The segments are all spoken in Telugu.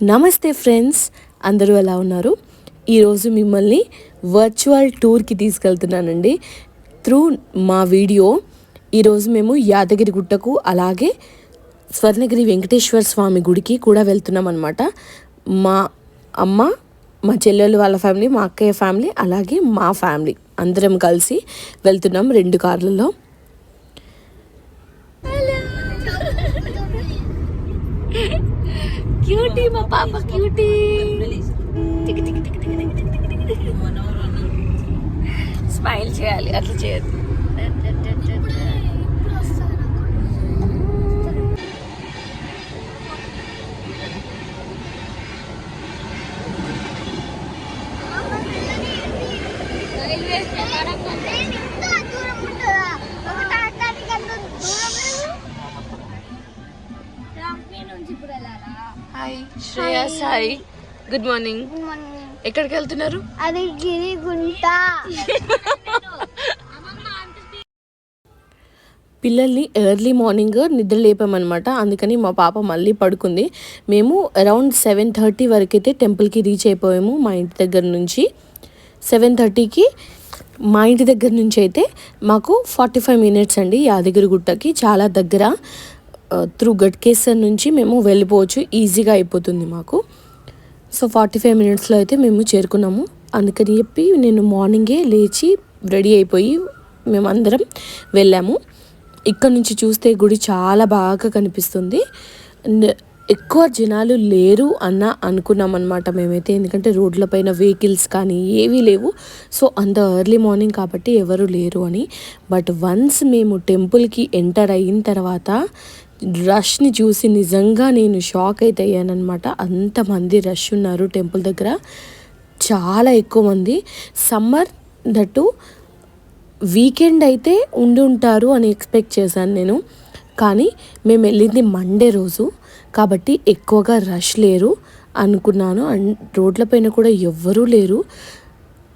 నమస్తే ఫ్రెండ్స్ అందరూ ఎలా ఉన్నారు? ఈరోజు మిమ్మల్ని వర్చువల్ టూర్కి తీసుకెళ్తున్నానండి. త్రూ మా వీడియో ఈరోజు మేము యాదగిరి గుట్టకు అలాగే స్వర్ణగిరి వెంకటేశ్వర స్వామి గుడికి కూడా వెళ్తున్నాం అనమాట మా అమ్మ మా చెల్లెలు వాళ్ళ ఫ్యామిలీ మా అక్కయ్య ఫ్యామిలీ అలాగే మా ఫ్యామిలీ అందరం కలిసి వెళ్తున్నాం రెండు కార్లలో. క్యూటీ మా పాప క్యూటీ స్మైల్ చేయాలి అట్లా చేయదు hi Shreya Sai. Good morning ఎక్కడికి వెళ్తున్నారు అది గిరిగుంట. పిల్లల్ని ఎర్లీ మార్నింగ్ నిద్ర లేపామన్నమాట. అందుకని మా పాప మళ్ళీ పడుకుంది. మేము అరౌండ్ సెవెన్ థర్టీ వరకు అయితే టెంపుల్కి రీచ్ అయిపోయాము మా ఇంటి దగ్గర నుంచి. సెవెన్ థర్టీకి మా ఇంటి దగ్గర నుంచి అయితే మాకు ఫార్టీ ఫైవ్ మినిట్స్ అండి యాదగిరి గుట్టకి చాలా దగ్గర. త్రూ గట్కేసర్ నుంచి మేము వెళ్ళిపోవచ్చు. ఈజీగా అయిపోతుంది మాకు. సో ఫార్టీ ఫైవ్ మినిట్స్లో అయితే మేము చేరుకున్నాము. అందుకని చెప్పి నేను మార్నింగే లేచి రెడీ అయిపోయి మేమందరం వెళ్ళాము. ఇక్కడ నుంచి చూస్తే గుడి చాలా బాగా కనిపిస్తుంది. ఎక్కువ జనాలు లేరు అన్న అనుకున్నాం అనమాట మేమైతే. ఎందుకంటే రోడ్లపైన వెహికల్స్ కానీ ఏవీ లేవు. సో అంత ఎర్లీ మార్నింగ్ కాబట్టి ఎవరు లేరు అని. బట్ వన్స్ మేము టెంపుల్కి ఎంటర్ అయిన తర్వాత రష్ని చూసి నిజంగా నేను షాక్ అయితే అయ్యానమాట అంతమంది రష్ ఉన్నారు టెంపుల్ దగ్గర. చాలా ఎక్కువ మంది. సమ్మర్ దట్టు వీకెండ్ అయితే ఉండి ఉంటారు అని ఎక్స్పెక్ట్ చేశాను నేను. కానీ మేము వెళ్ళింది మండే రోజు. కాబట్టి ఎక్కువగా రష్ లేరు అనుకున్నాను. అండ్ రోడ్లపైన కూడా ఎవ్వరూ లేరు.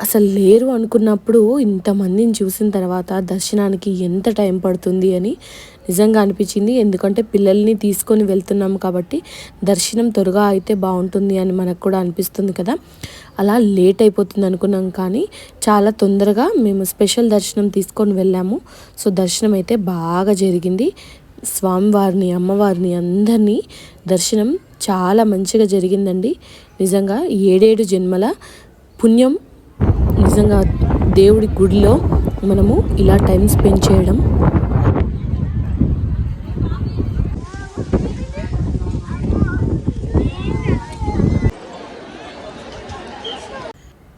అసలు లేరు అనుకున్నప్పుడు ఇంతమందిని చూసిన తర్వాత దర్శనానికి ఎంత టైం పడుతుంది అని నిజంగా అనిపించింది. ఎందుకంటే పిల్లల్ని తీసుకొని వెళ్తున్నాం కాబట్టి దర్శనం త్వరగా అయితే బాగుంటుంది అని మనకు కూడా అనిపిస్తుంది కదా. అలా లేట్ అయిపోతుంది అనుకున్నాం కానీ చాలా తొందరగా మేము స్పెషల్ దర్శనం తీసుకొని వెళ్ళాము. సో దర్శనం అయితే బాగా జరిగింది. స్వామివారిని అమ్మవారిని అందరినీ దర్శనం చాలా మంచిగా జరిగిందండి. నిజంగా ఏడేడు జన్మల పుణ్యం నిజంగా దేవుడి గుడిలో మనము ఇలా టైం స్పెండ్ చేయడం.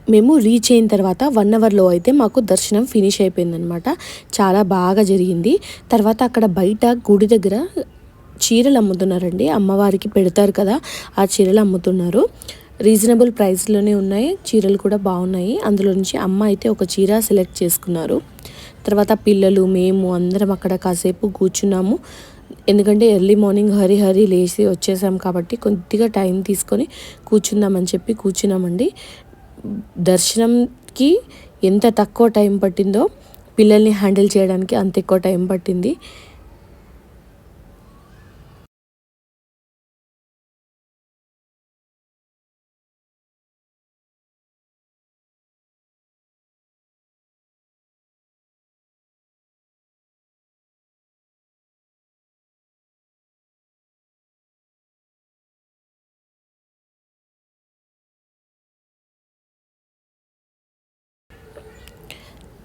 మేము రీచ్ అయిన తర్వాత వన్ అవర్లో అయితే మాకు దర్శనం ఫినిష్ అయిపోయిందనమాట చాలా బాగా జరిగింది. తర్వాత అక్కడ బయట గుడి దగ్గర చీరలు అమ్ముతున్నారండి. అమ్మవారికి పెడతారు కదా ఆ చీరలు అమ్ముతున్నారు. రీజనబుల్ ప్రైస్లోనే ఉన్నాయి. చీరలు కూడా బాగున్నాయి. అందులో నుంచి అమ్మ అయితే ఒక చీర సెలెక్ట్ చేసుకున్నారు. తర్వాత పిల్లలు మేము అందరం అక్కడ కాసేపు కూర్చున్నాము. ఎందుకంటే ఎర్లీ మార్నింగ్ హరి హరి లేచి వచ్చేసాం కాబట్టి కొద్దిగా టైం తీసుకొని కూర్చుందామని చెప్పి కూర్చున్నామండి. దర్శనంకి ఎంత తక్కువ టైం పట్టిందో పిల్లల్ని హ్యాండిల్ చేయడానికి అంత ఎక్కువ టైం పట్టింది.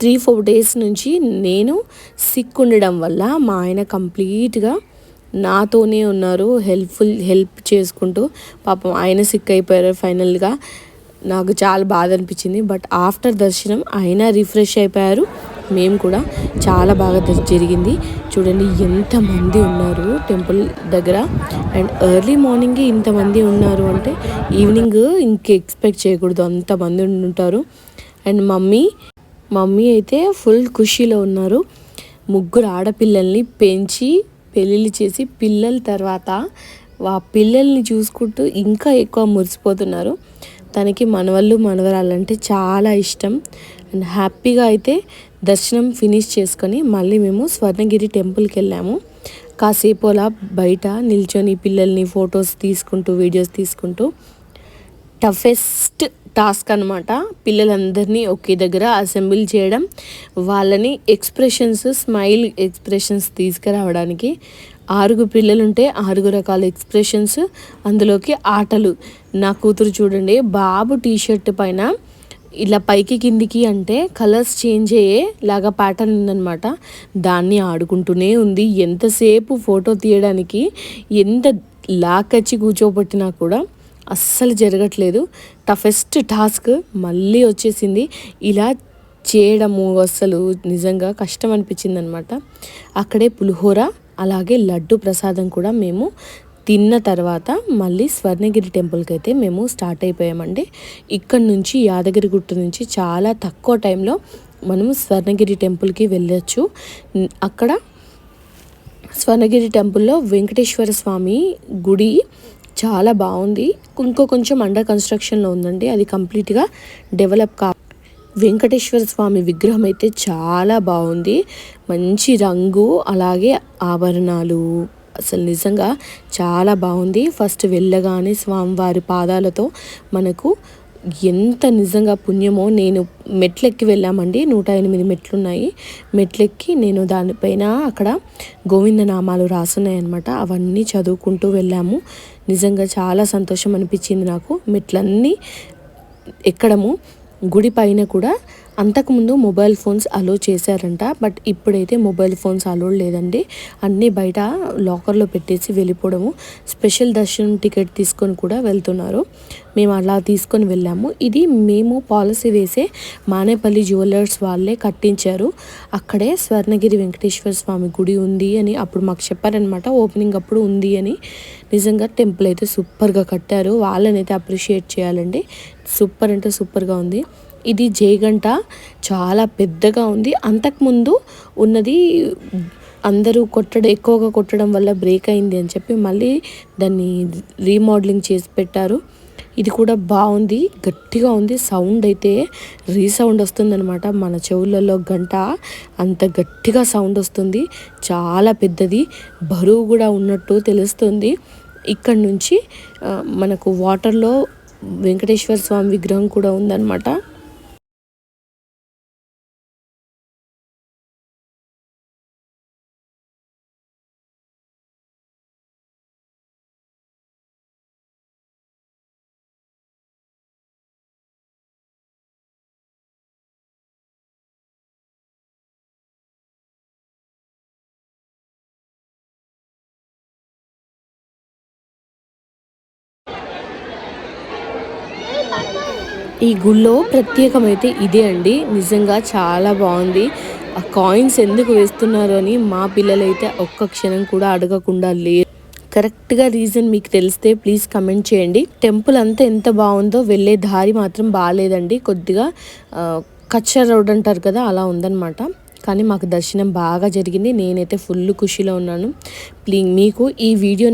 త్రీ ఫోర్ డేస్ నుంచి నేను సిక్ ఉండడం వల్ల మా ఆయన కంప్లీట్గా నాతోనే ఉన్నారు. హెల్ప్ఫుల్ హెల్ప్ చేసుకుంటూ పాపం ఆయన సిక్ అయిపోయారు ఫైనల్గా. నాకు చాలా బాధ అనిపించింది. బట్ ఆఫ్టర్ దర్శనం ఆయన రిఫ్రెష్ అయిపోయారు. మేము కూడా చాలా బాగా జరిగింది. చూడండి ఎంతమంది ఉన్నారు టెంపుల్ దగ్గర. అండ్ ఎర్లీ మార్నింగే ఇంతమంది ఉన్నారు అంటే ఈవినింగ్ ఇంక ఎక్స్పెక్ట్ చేయకూడదు. అంతమంది ఉంటారు అండ్ మమ్మీ మమ్మీ అయితే ఫుల్ ఖుషీలో ఉన్నారు. ముగ్గురు ఆడపిల్లల్ని పెంచి పెళ్ళిళ్ళు చేసి పిల్లల తర్వాత ఆ పిల్లల్ని చూసుకుంటూ ఇంకా ఎక్కువ మురిసిపోతున్నారు. తనకి మనవళ్ళు మనవరాలంటే చాలా ఇష్టం. అండ్ హ్యాపీగా అయితే దర్శనం ఫినిష్ చేసుకొని మళ్ళీ మేము స్వర్ణగిరి టెంపుల్కి వెళ్ళాము. కాసేపు అలా బయట నిల్చొని పిల్లల్ని ఫొటోస్ తీసుకుంటూ వీడియోస్ తీసుకుంటూ టఫెస్ట్ టాస్క్ అనమాట పిల్లలందరినీ ఒకే దగ్గర అసెంబ్లీ చేయడం వాళ్ళని ఎక్స్ప్రెషన్స్ స్మైల్ ఎక్స్ప్రెషన్స్ తీసుకురావడానికి. ఆరుగు పిల్లలు ఉంటే ఆరుగు రకాల ఎక్స్ప్రెషన్స్. అందులోకి ఆటలు. నా కూతురు చూడండి బాబు టీషర్ట్ పైన ఇలా పైకి కిందికి అంటే కలర్స్ చేంజ్ అయ్యే లాగా ప్యాటర్న్ ఉందనమాట దాన్ని ఆడుకుంటూనే ఉంది. ఎంతసేపు ఫోటో తీయడానికి ఎంత లాకచ్చి కూర్చోబట్టినా కూడా అస్సలు జరగట్లేదు. టఫెస్ట్ టాస్క్ మళ్ళీ వచ్చేసింది. ఇలా చేయడము అస్సలు నిజంగా కష్టం అనిపించింది అనమాట అక్కడే పులిహోర అలాగే లడ్డు ప్రసాదం కూడా మేము తిన్న తర్వాత మళ్ళీ స్వర్ణగిరి టెంపుల్కి అయితే మేము స్టార్ట్ అయిపోయామండి. ఇక్కడ నుంచి యాదగిరి గుట్ట నుంచి చాలా తక్కువ టైంలో మనము స్వర్ణగిరి టెంపుల్కి వెళ్ళొచ్చు. అక్కడ స్వర్ణగిరి టెంపుల్లో వెంకటేశ్వర స్వామి గుడి చాలా బాగుంది. ఇంకో కొంచెం అండర్ కన్స్ట్రక్షన్లో ఉందండి. అది కంప్లీట్గా డెవలప్ కా వెంకటేశ్వర స్వామి విగ్రహం అయితే చాలా బాగుంది. మంచి రంగు అలాగే ఆభరణాలు. అసలు నిజంగా చాలా బాగుంది. ఫస్ట్ వెళ్ళగానే స్వామివారి పాదాలతో మనకు ఎంత నిజంగా పుణ్యమో నేను మెట్లెక్కి వెళ్ళామండి. నూట ఎనిమిది మెట్లున్నాయి. మెట్లెక్కి నేను దానిపైన అక్కడ గోవింద నామాలు రాసున్నాయి అనమాట అవన్నీ చదువుకుంటూ వెళ్ళాము. నిజంగా చాలా సంతోషం అనిపించింది నాకు. మెట్లన్నీ ఎక్కడము గుడి పైన కూడా అంతకుముందు మొబైల్ ఫోన్స్ అలో చేశారంట బట్ ఇప్పుడైతే మొబైల్ ఫోన్స్ అలో లేదండి. అన్నీ బయట లాకర్లో పెట్టేసి వెళ్ళిపోవడము. స్పెషల్ దర్శనం టికెట్ తీసుకొని కూడా వెళ్తున్నారు. మేము అలా తీసుకొని వెళ్ళాము. ఇది మేము పాలసీ వేసే మానేపల్లి జ్యువెలర్స్ వాళ్ళే కట్టించారు. అక్కడే స్వర్ణగిరి వెంకటేశ్వర స్వామి గుడి ఉంది అని అప్పుడు మాకు చెప్పారనమాట ఓపెనింగ్ అప్పుడు ఉంది అని. నిజంగా టెంపుల్ అయితే సూపర్గా కట్టారు. వాళ్ళని అయితే అప్రిషియేట్ చేయాలండి. సూపర్ అంటే సూపర్గా ఉంది. ఇది జేగంట. చాలా పెద్దగా ఉంది. అంతకుముందు ఉన్నది అందరూ కొట్టడం ఎక్కువగా కొట్టడం వల్ల బ్రేక్ అయింది అని చెప్పి మళ్ళీ దాన్ని రీమోడలింగ్ చేసి పెట్టారు. ఇది కూడా బాగుంది. గట్టిగా ఉంది. సౌండ్ అయితే రీసౌండ్ వస్తుందనమాట మన చెవులలో గంట అంత గట్టిగా సౌండ్ వస్తుంది. చాలా పెద్దది. బరువు కూడా ఉన్నట్టు తెలుస్తుంది. ఇక్కడ నుంచి మనకు వాటర్లో వెంకటేశ్వర స్వామి విగ్రహం కూడా ఉందన్నమాట. ఈ గుళ్ళో ప్రత్యేకమైతే ఇదే అండి. నిజంగా చాలా బాగుంది. ఆ కాయిన్స్ ఎందుకు వేస్తున్నారు అని మా పిల్లలైతే ఒక్క క్షణం కూడా అడగకుండా లేరు కరెక్ట్గా రీజన్ మీకు తెలిస్తే ప్లీజ్ కమెంట్ చేయండి. టెంపుల్ అంతా ఎంత బాగుందో వెళ్ళే దారి మాత్రం బాగాలేదండి కొద్దిగా కచ్చర్ రోడ్ అంటారు కదా అలా ఉందన్నమాట. కానీ మాకు దర్శనం బాగా జరిగింది. నేనైతే ఫుల్ ఖుషీలో ఉన్నాను. ప్లీజ్ మీకు ఈ వీడియో